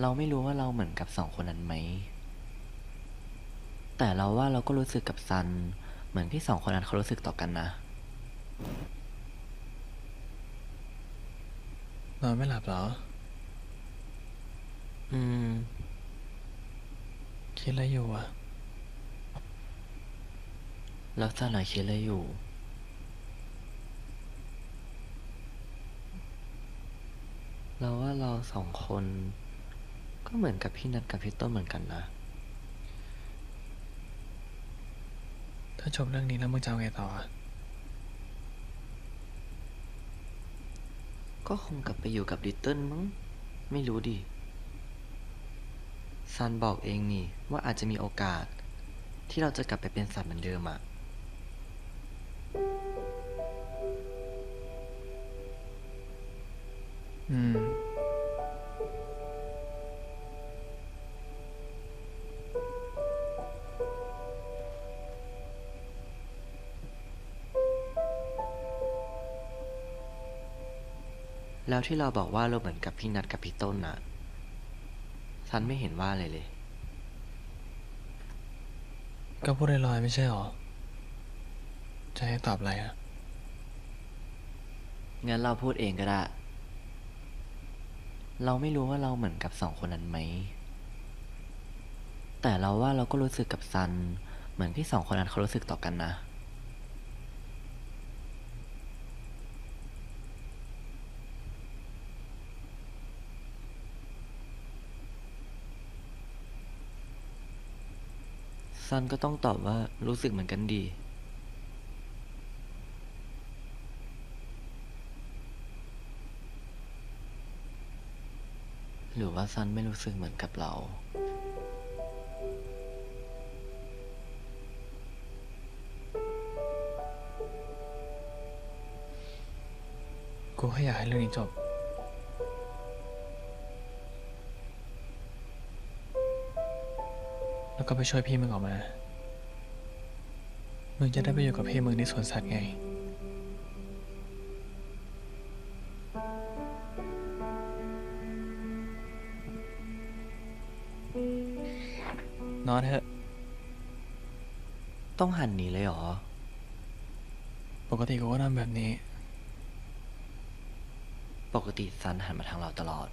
เราไม่รู้ว่าเราเหมือนกับสองคนนั้นไหม แต่เราว่าเราก็รู้สึกกับซัน เหมือนที่สองคนนั้นเขารู้สึกต่อกันนะนอนไม่หลับเหรอ อืม คิดอะไรอยู่อะแล้วซันอะคิดอะไรอยู่ เราว่าเราสองคน ก็เหมือนกับพี่นัทกับพี่ต้นเหมือนกันนะ ถ้าจบเรื่องนี้แล้วมึงจะเอาไงต่ออะก็คงกลับไปอยู่กับดิตเติ้ลมั้ง ไม่รู้ดิซันบอกเองนี่ว่าอาจจะมีโอกาส ที่เราจะกลับไปเป็นสัตว์เหมือนเดิมอะ แล้วที่เราบอกว่าเราเหมือนกับพี่นัทกับพี่ต้นน่ะซันไม่เห็นว่าอะไรเลย ก็พูดลอยๆไม่ใช่หรอ จะให้ตอบอะไรอะงั้นเราพูดเองก็ได้ เราไม่รู้ว่าเราเหมือนกับสองคนนั้นไหม แต่เราว่าเราก็รู้สึกกับซัน เหมือนที่สองคนนั้นเขารู้สึกต่อกันนะ ซันก็ต้องตอบว่ารู้สึกเหมือนกันดี หรือว่าซันไม่รู้สึกเหมือนกับเรา กูแค่อยากให้เรื่องนี้จบ แล้วก็ไปช่วยพี่มึงออกมา มึงจะได้ไปอยู่กับพี่มึงในสวนสัตว์ไง นอนเถอะ ต้องหันหนีเลยเหรอ ปกติกูก็ทำแบบนี้ ปกติซันหันมาทางเราตลอด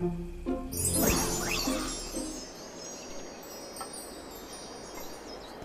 Thank you.